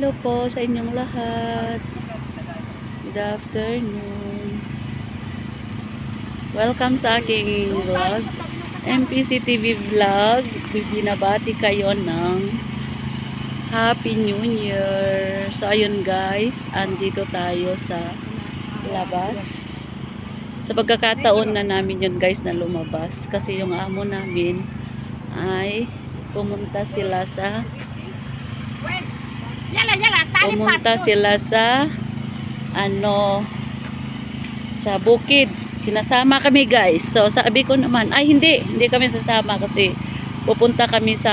Hello po sa inyong lahat. Good afternoon. Welcome sa aking vlog. MPC TV vlog. Binabati kayo ng Happy New Year. So ayun guys, andito tayo sa labas. Sa pagkakataon na namin yun guys na lumabas. Kasi yung amo namin ay pumunta sila sa pumunta sila sa ano sa bukid. Sinasama kami guys. So sabi ko naman, ay hindi, hindi kami sasama kasi pupunta kami sa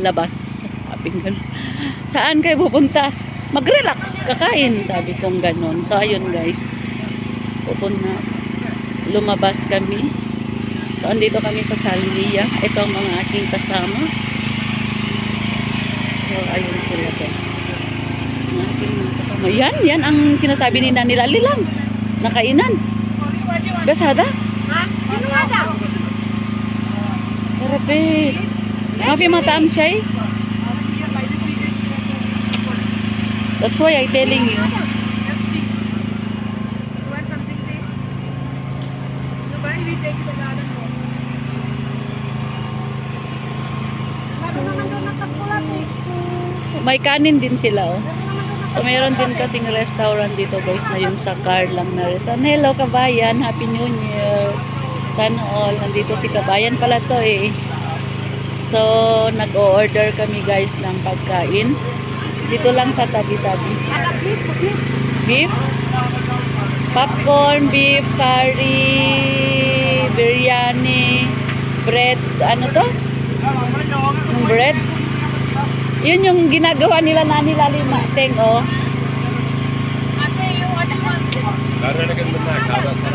labas. Sabi ko, saan kayo pupunta? Mag-relax, kakain. Sabi kong ganon. So ayun guys, pupunta, lumabas kami. So andito kami sa Salvia. Ito ang mga aking kasama. So ayun sila guys ng aking kasama. Yan, yan ang kinasabi ni Nani Lali lang. Nakainan. Gasada? Ha? Sino nga daw? Grabe. Mafi matam siya eh. That's why I telling you. May kanin din sila oh. So meron din kasing restaurant dito guys na yung sa car lang na restaurant. Hello kabayan, Happy New Year. Sana all, nandito si kabayan pala to eh. So nag-o-order kami guys ng pagkain. Dito lang sa tabi-tabi. Beef, popcorn, beef, curry, biryani, bread, ano to? Yung bread. Yun yung ginagawa nila na nila lima. Teng, oh. Ate, yung ano mo? Naranagan mo na, kawa sa.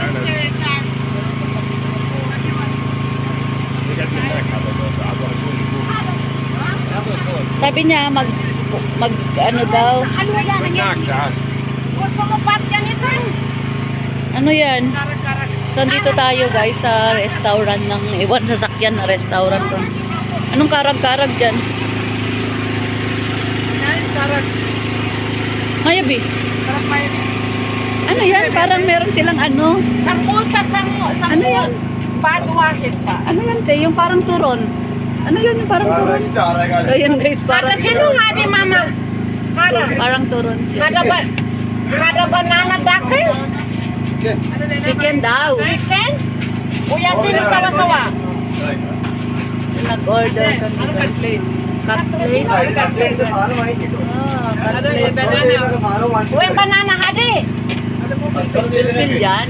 Sabi niya mag mag ano daw? Ano yan? Ano Gusto mo? Ano yan? So dito tayo guys sa restaurant ng iwan sasakyan na restaurant. Anong karag-karag diyan? -karag karak. Mayabi. Karak may... Ano 'yan? Parang meron silang ano? Sangko sa sangko. sangko. Ano yan? Pagwakit pa. Ano 'yan te? Yung parang turon. Ano 'yun yung parang turon? Yun guys, Ada parang sino nga di mama? Ada. parang turon siya. Ada ba? Ada banana dake? Chicken daw. Chicken? Kuya, sino sawa-sawa? Nag-order kami guys. Cutlet. Ah, cutlet. Uy, banana hadi. Yan.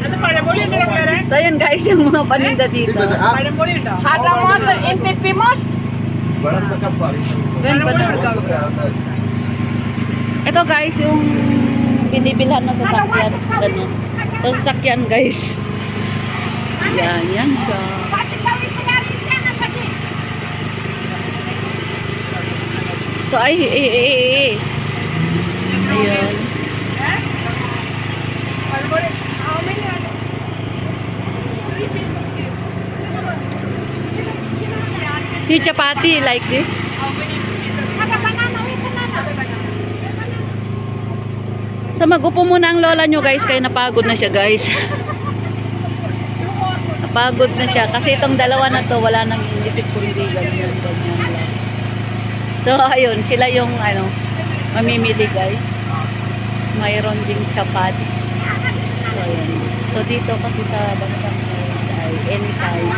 So yun guys, yung mga paninda dito. Hada mo sa. Ben, banana. Ito guys, yung binibilhan na sasakyan. Ganun. So sasakyan guys. Yan, yan siya. Pati kami sinabi siya na sa di. So ay, eh, eh, eh. Ayan. Yung chapati like this. Sa magupo muna ang lola nyo guys, kaya napagod na siya guys. napagod na siya. Kasi itong dalawa na to, wala nang inisip kundi ganyan, ganyan lang. So ayun, sila yung ano, mamimili guys. Mayroon ding chapati. So ayun. So dito kasi sa Thailand ay anytime.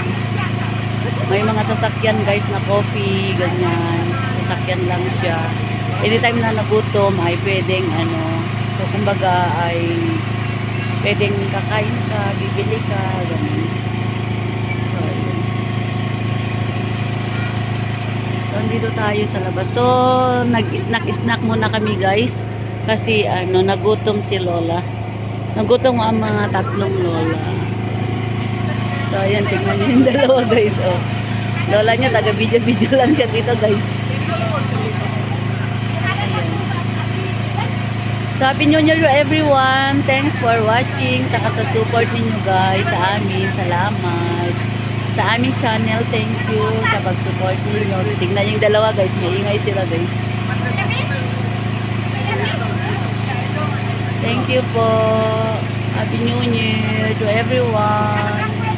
May mga sasakyan guys na coffee, ganyan. Sasakyan lang siya. Anytime na nagutom ay pwedeng ano, so kumbaga ay pwedeng kakain ka, bibili ka, ganun. So, ayun. So, andito tayo sa labas. So, nag-snack-snack muna kami guys. Kasi ano, nagutom si Lola. Nagutom ang mga tatlong Lola. So, ayan, tingnan niyo yung dalawa guys. Oh. Lola niya, taga-video-video lang siya dito guys. So, Happy New Year everyone. Thanks for watching. Saka sa support ninyo guys sa amin. Salamat sa aming channel. Thank you sa pag-support ninyo. Tingnan yung dalawa guys. Maingay sila guys. Thank you po. Happy New Year to everyone.